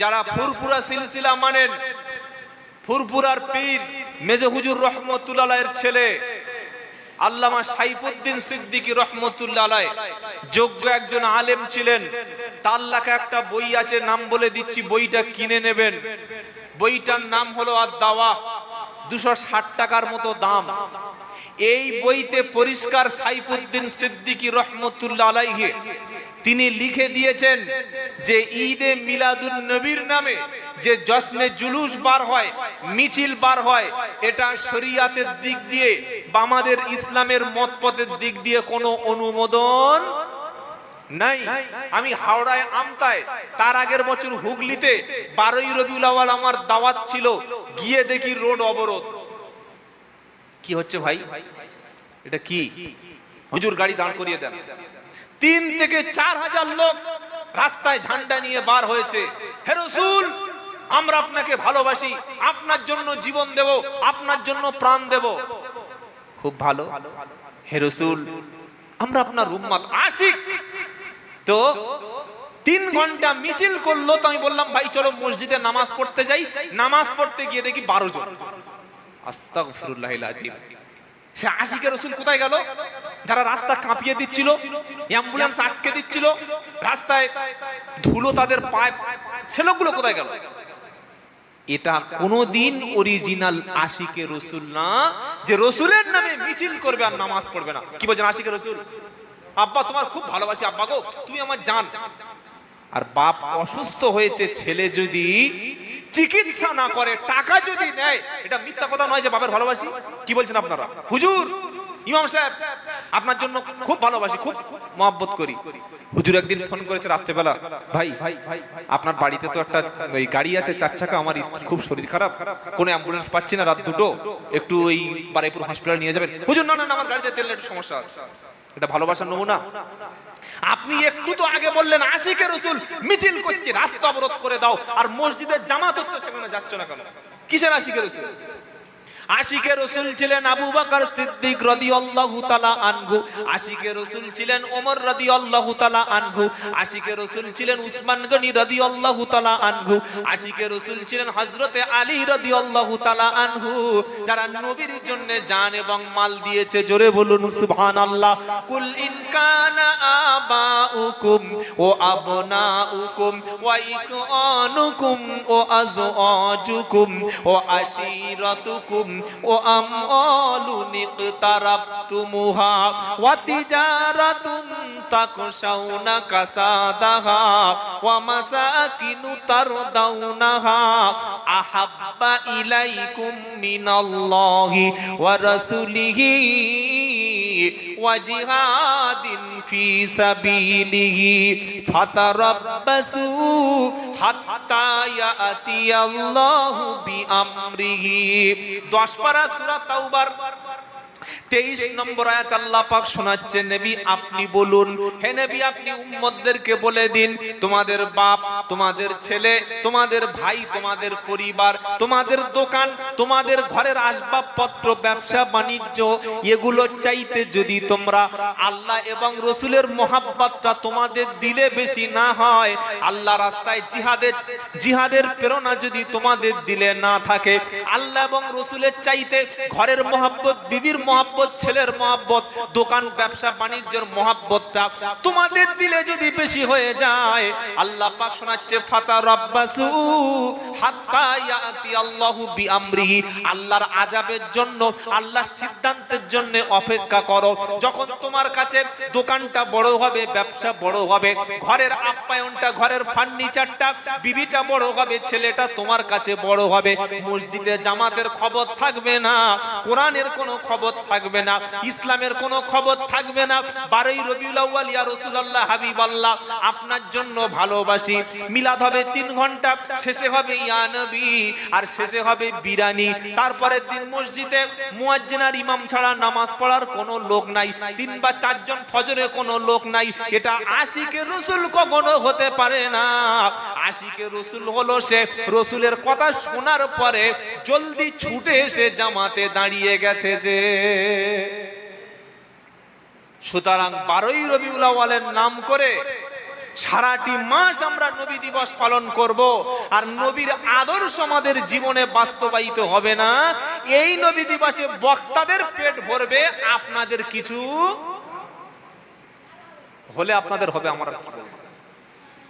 যারা ফুরপুরা সিলসিলা মানেন ফুরপুরার পীর মেজে হুজুর রহমতুল্লাহের ছেলে, আল্লামা সাইফুদ্দিন সিদ্দিকী রহমতুল্লাহ যোগ্য একজন আলেম ছিলেন। তার লেখা একটা বই আছে, নাম বলে দিচ্ছি, বইটা কিনে নেবেন। বইটার নাম হলো আর দাওয়া দুশো ষাট টাকার মতো দাম। এই বইতে পরিষ্কার সাইফুদ্দিন সিদ্দিকী রহমতুল্লাহ আলাইহে তিনি লিখে দিয়েছেন যে ঈদে মিলাদুন নবীর নামে যে জশ্নে জুলুস বার হয়, মিছিল বার হয়, এটা শরিয়াতের দিক দিয়ে বা আমাদের ইসলামের মতপথের দিক দিয়ে কোনো অনুমোদন নাই। আমি হাওড়ায় আমতায়, তার আগের বছর হুগলিতে বারোই রবিউল আওয়াল আমার দাওয়াত ছিল, গিয়ে দেখি রোড অবরোধ। কি হচ্ছে ভাই? এটা কি? হুজুর, গাড়ি দাঁড় করিয়ে দেন। তিন থেকে চার হাজার লোক রাস্তায় ঝান্ডা নিয়ে বার হয়েছে। হে রসুল, আমরা আপনাকে ভালোবাসি, আপনার জন্য জীবন দেব, আপনার জন্য প্রাণ দেব। খুব ভালো। হে রসুল, আমরা আপনার উম্মাদ আশিক। তো তিন ঘণ্টা মিছিল করল তো আমি বললাম, ভাই, চলো মসজিদে নামাজ পড়তে যাই। নামাজ পড়তে গিয়ে দেখি বারো জন। আস্তাগফিরুল্লাহ সে আশিকে রসুল কোথায় গেল? যারা রাস্তা কাঁপিয়ে দিচ্ছিল। অ্যাম্বুলেন্স আটকে দিচ্ছিল। রাস্তায় ধুলো তাদের পায় সে লোকগুলো কোথায় গেল? এটা কোনোদিন অরিজিনাল আশিকে রসুল না, যে রসুলের নামে মিছিল করবে আর নামাজ পড়বে না। কি বলছেন আশিকে রসুল? আব্বা, তোমার খুব ভালোবাসি আব্বা গো, তুমি আমার জান। আর বাপ অসুস্থ হয়েছে, ছেলে যদি চিকিৎসা না করে, টাকা যদি দেয় এটা মিথ্যা কথা নয় যে বাপের ভালোবাসি? কি বলছেন আপনারা? হুজুর ইমাম সাহেব, আপনার জন্য খুব ভালোবাসি, খুব মহব্বত করি। হুজুর একদিন ফোন করেছে রাত্রেবেলা, ভাই, আপনার বাড়িতে তো একটা ওই গাড়ি আছে, চার চাকা, আমার স্ত্রী খুব শরীর খারাপ, কোনো অ্যাম্বুলেন্স পাচ্ছি না রাত দুটো, একটু ওই বারাইপুর হসপিটাল নিয়ে যাবেন। হুজুর, না না আমার গাড়িতে তেল একটু সমস্যা আছে। এটা ভালোবাসার নমুনা। আপনি একটু তো আগে বললেন, আশিকে রসুল মিছিল করছে, রাস্তা অবরোধ করে দাও, আর মসজিদের জামাত হচ্ছে, সেখানে যাচ্ছ না কেন? কিসের আশিকে রসুল? আশিকে রসুল ছিলেন আবু বকর সিদ্দিক রাদিয়াল্লাহু তাআলা আনহু। আশিকে রসুল ছিলেন ওমর রাদিয়াল্লাহু তাআলা আনহু। আশিকে রসুল ছিলেন উসমান গনি রাদিয়াল্লাহু তাআলা আনহু। আশিকে রসুল ছিলেন হযরতে আলী রাদিয়াল্লাহু তাআলা আনহু। যারা নবীর জন্য জান এবং মাল দিয়েছে, জোরে বলুন, সুবহানাল্লাহ। কুল ইন কানা আবাউকুম ও আবনাউকুম ওয়া ইকওয়ানুকুম ও আজওয়াজুকুম ও আশিরাতুকুম ও আমলু ইকতারাবতুমুহা ওয়া তিজারাতুন তাকশাউনা কাসাদাহা, ওয়া মাসাকিনু তারদাউনাহা, আহাব্বা ইলাইকুম মিনাল্লাহি ওয়া রাসূলিহি وجهاد في سبيله فتربصوا حتى يأتي الله بأمره দশ পারা সূরা তাওবার তেইশ নম্বর আয়াত আল্লাহ পাক শোনাচ্ছেন নবী, আপনি বলুন, হে নবী, আপনি উম্মতদেরকে বলে দিন, তোমাদের বাপ, তোমাদের ছেলে, তোমাদের ভাই, তোমাদের পরিবার, তোমাদের দোকান, তোমাদের ঘরের আসবাবপত্র, ব্যবসা, বাণিজ্য, এগুলো চাইতে যদি তোমরা আল্লাহ এবং রসুলের মোহাব্বতটা তোমাদের দিলে বেশি না হয়, আল্লাহ রাস্তায় জিহাদের জিহাদের প্রেরণা যদি তোমাদের দিলে না থাকে, আল্লাহ এবং রসুলের চাইতে ঘরের মোহাব্বত, বিবির মোহাব্বত ছেলের মোহাব্বত, দোকান, ব্যবসা, বাণিজ্যের মোহাব্বতটা তোমাদের দিলে যদি বেশি হয়ে যায়, আল্লাহ পাক শোনাচ্ছে, ফাতা রাব্বাসু হাত্তা ইয়াতি আল্লাহু বিআমরিহি। আল্লাহর আযাবের জন্য, আল্লাহর সিদ্ধান্তের জন্য অপেক্ষা করো। যখন তোমার কাছে দোকানটা বড় হবে, ব্যবসা বড় হবে, ঘরের আপ্যায়নটা, ঘরের ফার্নিচারটা, বিবিটা বড় হবে, ছেলেটা তোমার কাছে বড় হবে। মসজিদে জামাতের খবর থাকবে না, কোরআনের কোনো খবর থাকবে না, ইসলামের কোনো খবর থাকবে না। বারোই রবিউল আউয়াল, ইয়া রাসূলুল্লাহ, হাবিবাল্লাহ, আপনার জন্য ভালোবাসি। মিলাদ হবে তিন ঘণ্টা, শেষে হবে ইয়া নবী, আর শেষে হবে বিরানি। তারপরের দিন মসজিদে মুয়াজ্জিন আর ইমাম ছাড়া নামাজ পড়ার কোনো লোক নাই। তিন বা চারজন ফজরে কোনো লোক নাই। এটা আশিকে রসুল কখনো হতে পারে না। আশিকে রসুল হলো সে, রসুলের কথা শোনার পরে জলদি ছুটে এসে জামাতে দাঁড়িয়ে গেছে যে। সুতরাং বারোই রবিউল আওয়ালের নাম করে সারাটি মাস আমরা নবী দিবস পালন করব, আর নবীর আদর্শ আমাদের জীবনে বাস্তবায়িত হবে না। এই নবী দিবসে বক্তাদের পেট ভরবে, আপনাদের কিছু হলে আপনাদের হবে, আমার।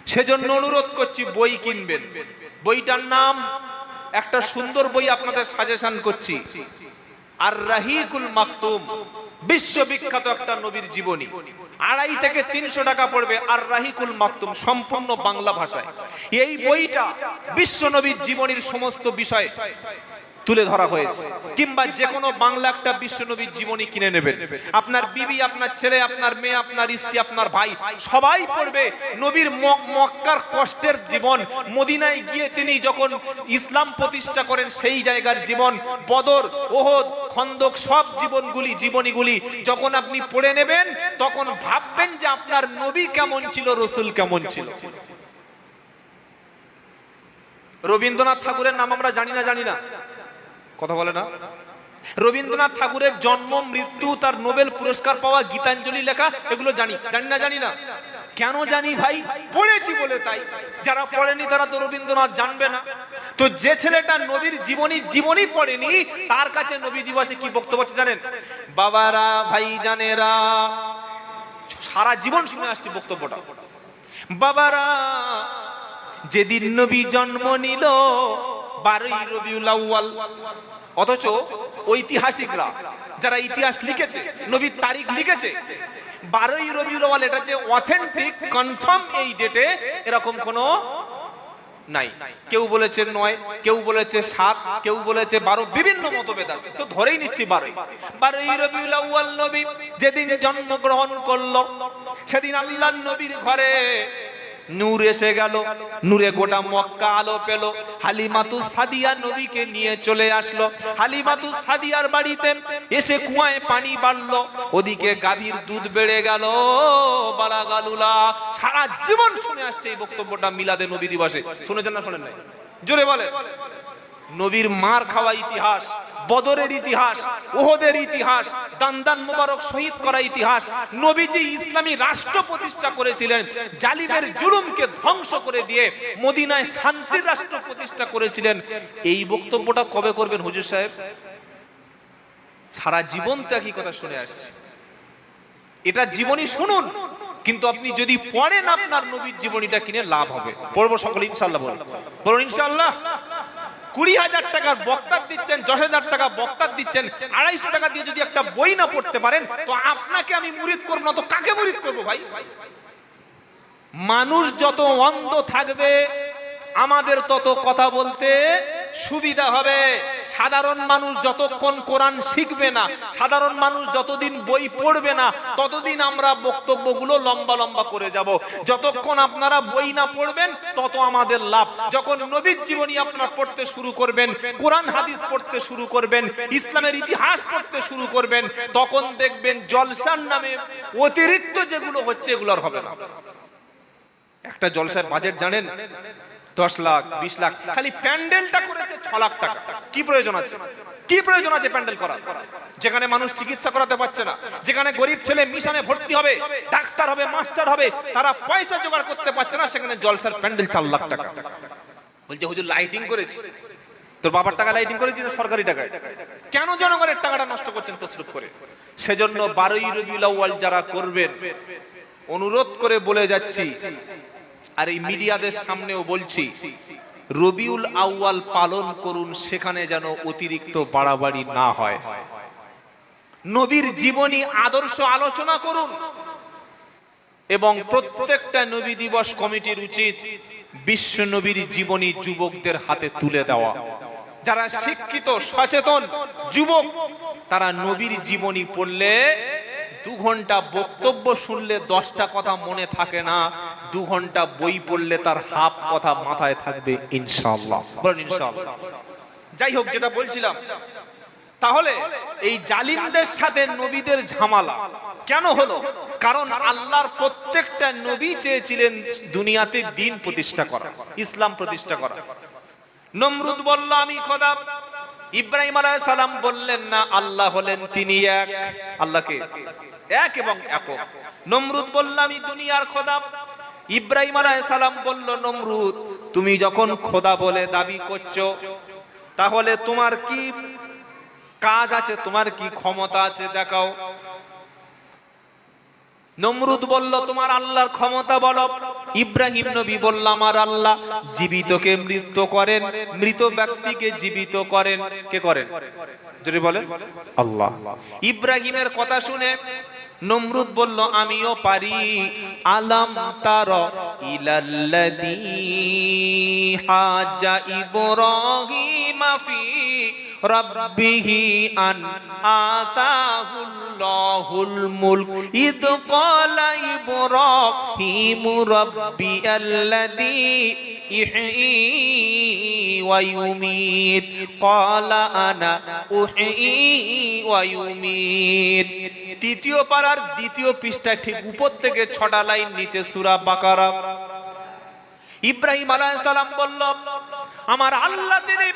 সেজন্য অনুরোধ করছি, বই কিনবেন। বইটার নাম, একটা সুন্দর বই আপনাদের সাজেশন করছি। আর রাহিকুল মাকতুম, বিশ্ববিখ্যাত একটা নবীর জীবনী। আড়াই থেকে তিনশো টাকা পড়বে আর রাহিকুল মাকতুম, সম্পূর্ণ বাংলা ভাষায়। এই বইটা বিশ্ব নবীর জীবনীর সমস্ত বিষয়। তুলে ধরা হয়েছে। কিংবা যে কোনো বাংলা একটা বিশ্ব নবীর জীবনী কিনে নেবেন। আপনার বিবি, আপনার ছেলে, আপনার মেয়ে, আপনার স্ত্রী, আপনার ভাই, সবাই পড়বে নবীর মক- মক্কার কষ্টের জীবন। মদিনায় গিয়ে তিনি যখন ইসলাম প্রতিষ্ঠা করেন, সেই জায়গার জীবন, বদর, ওহদ, খন্দক, সব জীবনগুলি, জীবনীগুলি যখন আপনি পড়ে নেবেন, তখন ভাববেন যে আপনার নবী কেমন ছিল, রসুল কেমন ছিল। রবীন্দ্রনাথ ঠাকুরের নাম আমরা জানি না জানি না। কথা বলে না? রবীন্দ্রনাথ ঠাকুরের জন্ম, মৃত্যু, তার নোবেল পুরস্কার পাওয়া গীতাঞ্জলি লেখা, এগুলো জানি। জানি না জানি না। কেন জানি ভাই? পড়েছি বলে তাই। যারা পড়েনি তারা তো রবীন্দ্রনাথ জানবে না। তো যে ছেলেটা নবীর জীবনী জীবনী পড়েনি, তার কাছে নবী দিবসে কি বক্তব্য আছে জানেন? বাবারা ভাই জানেরা সারা জীবন শুনে আসছি বক্তব্যটা। বাবারা, যেদিন নবী জন্ম নিল, বারোই রবিউল আউয়াল অথচ ঐতিহাসিকরা যারা ইতিহাস লিখেছে, নবীর তারিখ লিখেছে, বারোই রবিউল এটা যে অথেন্টিক কনফার্ম এই ডেটে এরকম কোনো নাই। কেউ বলেছে নয়, কেউ বলেছে সাত, কেউ বলেছে বারো, বিভিন্ন মতভেদ আছে। তো ধরেই নিচ্ছি বারোই। বারোই রবিউল আউয়াল নবী যেদিন জন্মগ্রহণ করল, সেদিন আল্লাহ নবীর ঘরে নূর এসে গেল, নূরে গোটা মক্কা আলো পেল। হালিমাতু সাদিয়া নবীকে নিয়ে চলে আসলো। হালিমাতু সাদিয়ার বাড়িতে এসে কুয়ায় পানি বাড়লো। ওদিকে গাভীর দুধ বেড়ে গেল বালা গালুলা সারা জীবন শুনে আসছে এই বক্তব্যটা মিলাদে নবী দিবসে। শুনেছেন না শোনেন নাই? জোরে বলে নবীর মার খাওয়া ইতিহাস, বদরের ইতিহাস ওহদের ইতিহাস, দান্দান মোবারক শহীদ করা ইতিহাস, নবীজি ইসলামী রাষ্ট্র প্রতিষ্ঠা করেছিলেন, জালিমের জুলুমকে ধ্বংস করে দিয়ে মদিনায় শান্তির রাষ্ট্র প্রতিষ্ঠা করেছিলেন। এই বক্তব্যটা কবে করবেন হুজুর সাহেব? সারা জীবন তো একই কথা শুনে আসছে। এটা জীবনী শুনুন, কিন্তু আপনি যদি পড়েন আপনার নবীর জীবনীটা কিনে লাভ হবে। পড়ব সকলে ইনশাল্লাহ বলুন। বলুন ইনশাল্লাহ কুড়ি হাজার টাকার বক্তার দিচ্ছেন, দশ হাজার টাকা বক্তার দিচ্ছেন, আড়াইশো টাকা দিয়ে যদি একটা বই না পড়তে পারেন, তো আপনাকে আমি মুরিদ করব না, তো কাকে মুরিদ করব ভাই? মানুষ যত অন্ধ থাকবে, আমাদের তত কথা বলতে সুবিধা হবে। সাধারণ মানুষ যতক্ষণ কোরআন শিখবে না, সাধারণ মানুষ যতদিন বই পড়বে না, ততদিন আমরা বক্তব্যগুলো লম্বা লম্বা করে যাব। যতক্ষণ আপনারা বই না পড়বেন, তত আমাদের লাভ। যখন নবীর জীবনী আপনারা পড়তে শুরু করবেন, কোরআন হাদিস পড়তে শুরু করবেন, ইসলামের ইতিহাস পড়তে শুরু করবেন, তখন দেখবেন জলসার নামে অতিরিক্ত যেগুলো হচ্ছে এগুলো আর হবে না। একটা জলসার বাজেট জানেন? দশ লাখ, বিশ লাখ, খালি প্যান্ডেলটা করেছে ছ লাখ টাকা। কি প্রয়োজন আছে? কি প্রয়োজন আছে প্যান্ডেল করার? যেখানে মানুষ চিকিৎসা করাতে পারছে না, যেখানে গরিব ছেলে মিশনে ভর্তি হবে, ডাক্তার হবে, মাস্টার হবে, তারা পয়সা জোগাড় করতে পারছে না, সেখানে জলসার প্যান্ডেল চার লাখ টাকা। বলছে, হুজুর লাইটিং করেছি। তোর বাবার টাকা লাইটিং করেছি সরকারি টাকায়? কেন জনগণের টাকাটা নষ্ট করছেন তসরুপ করে? সেজন্য বারোই রবিউল যারা করবেন, অনুরোধ করে বলে যাচ্ছি আর এই মিডিয়াদের সামনেও বলছি রবিউল আউয়াল পালন করুন সেখানে যেন অতিরিক্ত বাড়াবাড়ি না হয়। নবীর জীবনী আদর্শ আলোচনা করুন। এবং প্রত্যেকটা নবী দিবস কমিটির উচিত বিশ্ব নবীর জীবনী যুবকদের হাতে তুলে দেওয়া। যারা শিক্ষিত সচেতন যুবক তারা নবীর জীবনী পড়লে দু ঘণ্টা বক্তব্য শুনলে দশটা কথা মনে থাকে না। দু ঘণ্টা বই পড়লে তার হাফ কথা মাথায় থাকবে, ইনশাআল্লাহ। যাই হোক, যেটা বলছিলাম, তাহলে এই জালিমদের সাথে নবীদের ঝামালা কেন হলো? কারণ আল্লাহর প্রত্যেকটা নবী চেয়েছিলেন দুনিয়াতে দিন প্রতিষ্ঠা করা, ইসলাম প্রতিষ্ঠা করা। নমরুদ বলল, আমি খোদা। ইব্রাহিম আলাইহিস সালাম বললেন, না, আল্লাহ হলেন তিনি এক। আল্লাহকে? এক এবং একক। নমরুদ বলল, আমি দুনিয়ার খোদা। ইব্রাহিম সালাম বলল, নমরুদ, তুমি যখন খোদা বলে দাবি করছ, তাহলে তোমার কি কাজ আছে? তোমার কি ক্ষমতা আছে? দেখাও। নমরুদ বলল, তোমার আল্লাহর ক্ষমতা বলো। ইব্রাহিম নবী বলল, আমার আল্লাহ জীবিতকে মৃত করেন, মৃত ব্যক্তিকে জীবিত করেন। কে করেন? যদি বলেন, আল্লাহ। ইব্রাহিমের কথা শুনে নমরুদ বলল, আমিও পারি। আলাম তার, ইলাল্লাযী হাজা ইব্রাহিম ফি রাব্বিহি আন আতাহুল্লাহুল মুলক। ইদ ক্বালা ইব্রাহিম রাব্বিয়াল্লাযী ইহয়ী الذي يحيي ويميت قال أنا أحيي ويميت তৃতীয় পারার দ্বিতীয় পৃষ্ঠা ঠিক উপর থেকে ছটা লাইন নিচে সূরা বাকারা। ইব্রাহিম আলাইহিস সালাম বলল আমার আল্লাহ তিনি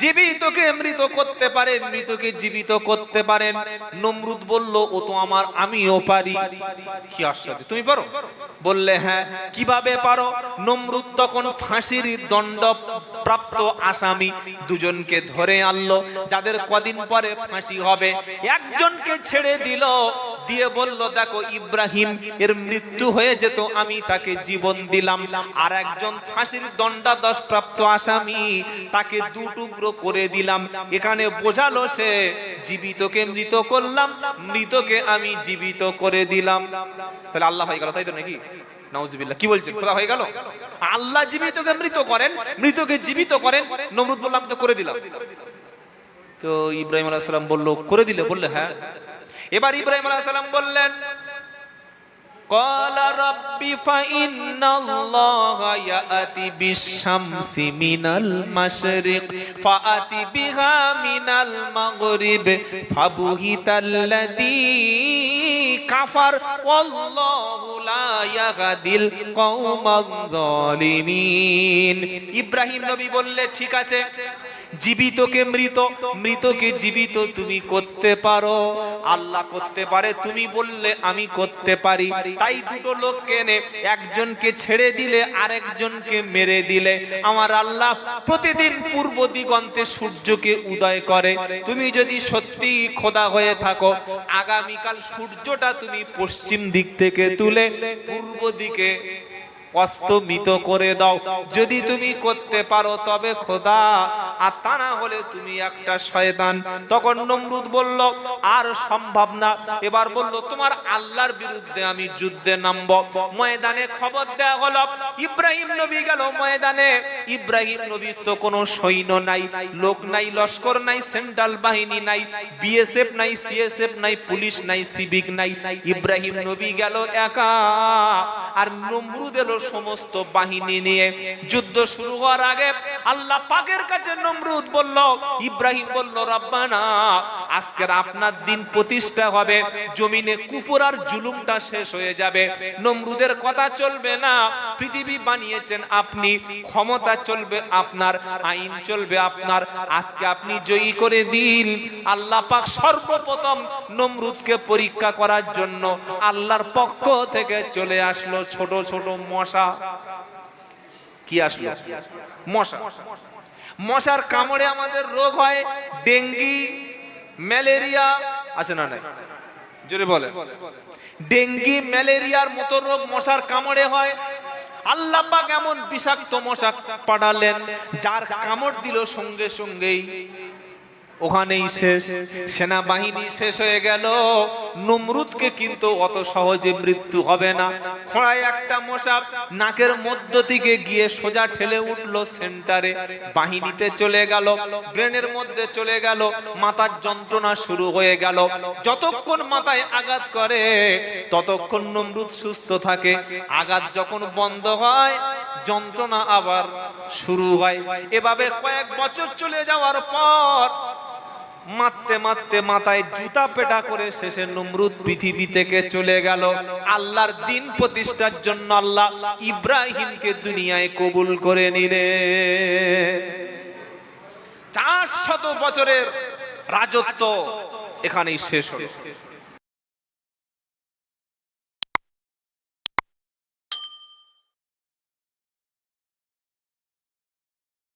জীবিতকে মৃত করতে পারেন মৃতকে জীবিত করতে পারেন নমরুদ বলল, ও তো আমার, আমিও পারি। কি আশ্চর্য, তুমি পারো? বললে হ্যাঁ কীভাবে পারো? নমরুদ তখন ফাঁসির দণ্ড প্রাপ্ত আসামি দুজনকে ধরে আনলো, যাদের কদিন পরে ফাঁসি হবে। একজনকে ছেড়ে দিল, দিয়ে বলল, দেখো, ইব্রাহিম, এর মৃত্যু হয়ে যেত, আমি তাকে জীবন দিলাম। আর একজন ফাঁসির দণ্ডাদশ প্রাপ্ত আসামি তাকে দু টুকরো করে দিলাম। এখানে বোঝালো সে জীবিতকে মৃত করলাম, মৃতকে আমি জীবিত করে দিলাম। তাহলে আল্লাহ হয়ে গেল, তাই তো নাকি? কি হয়ে গেল? আল্লাহ জীবিতকে মৃত করেন, মৃতকে জীবিত করেন, নমরুদ বললাম তো করে দিলাম। তো ইব্রাহিম আলাইহিস সালাম বলল, করে দিলে? বললে হ্যাঁ। এবার ইব্রাহিম আলাইহিস সালাম বললেন قال رب فإن الله يأتي بالشمس من المشرق فأتي بها من المغرب فبهت الذي كفر والله لا يهدي القوم الظالمين ইব্রাহিম নবী বললে ঠিক আছে জীবিতকে মৃত, মৃতকে জীবিত তুমি করতে পারো। আল্লাহ করতে পারে, তুমি বললে আমি করতে পারি। তাই দুটো লোককে এনে একজনকে ছেড়ে দিলে, আরেকজনকে মেরে দিলে। আমার আল্লাহ প্রতিদিন পূর্ব দিগন্তে সূর্যকে উদয় করে। তুমি যদি সত্যি খোদা হয়ে থাকো, আগামীকাল সূর্যটা তুমি পশ্চিম দিক থেকে তুলে পূর্ব দিকে অস্তমিত করে দাও। যদি তুমি করতে পারো, তবে খোদা আর তা না হলে তুমি একটা শয়তান। তখন নমরুদ বলল, আর সম্ভব না। এবার বলল, তোমার আল্লাহর বিরুদ্ধে আমি যুদ্ধে নামব। ময়দানে খবর দেয়া হলো, ইব্রাহিম নবী গেল ময়দানে। ইব্রাহিম নবীর তো কোনো সৈন্য নাই, লোক নাই, লস্কর নাই, সেন্ট্রাল বাহিনী নাই, বিএসএফ নাই, সিএসএফ নাই, পুলিশ নাই, সিভিক নাই। ইব্রাহিম নবী গেল একা। আর নমরুদ এলো সমস্ত বাহিনী নিয়ে। যুদ্ধ শুরু হওয়ার আগে আল্লাহ পাকের কাছে নমরুদ বলল, ইব্রাহিম বলল, রব্বানা, আজকের আপনার দিন প্রতিষ্ঠা হবে। জমিনে কুপুর আর জুলুমটা শেষ হয়ে যাবে। নমরুদের কথা চলবে না। পৃথিবী বানিয়েছেন আপনি। ক্ষমতা চলবে আপনার, আইন চলবে আপনার। আজকে আপনি জয়ী করে দিন। আল্লাহ পাক সর্বপ্রথম নমরুদকে পরীক্ষা করার জন্য আল্লাহর পক্ষ থেকে চলে আসলো ছোট ছোট মশা। কি আসলো? মশা। মশার কামড়ে আমাদের রোগ হয়, ডেঙ্গি, ম্যালেরিয়া, আছে না নাই? জোরে বলে ডেঙ্গি, ম্যালেরিয়ার মতো রোগ মশার কামড়ে হয়। আল্লাহ পাক এমন বিষাক্ত মশা পাড়ালেন যার কামড় দিল সঙ্গে সঙ্গেই ওখানেই শেষ। সেনাবাহিনী শেষ হয়ে গেল। নমরুদকে কিন্তু অত সহজে মৃত্যু হবে না। খোঁড়ায় একটা মশা নাকের মধ্য থেকে গিয়ে সোজা ঠেলে উঠল সেন্টারে। বাহিনীতে চলে গেল। ব্রেনের মধ্যে চলে গেল। মাথার যন্ত্রণা শুরু হয়ে গেল। যতক্ষণ মাথায় আঘাত করে, ততক্ষণ নমরুদ সুস্থ থাকে। আঘাত যখন বন্ধ হয়, যন্ত্রণা আবার শুরু হয়। এভাবে কয়েক বছর চলে যাওয়ার পর মারতে মারতে মাথায় জুতা পেটা করে শেষে নমরুদ পৃথিবী থেকে চলে গেল। আল্লাহর দিন প্রতিষ্ঠার জন্য আল্লাহ ইব্রাহিমকে দুনিয়ায় কবুল করে নিলে চার শত বছরের রাজত্ব এখানেই শেষ হলো।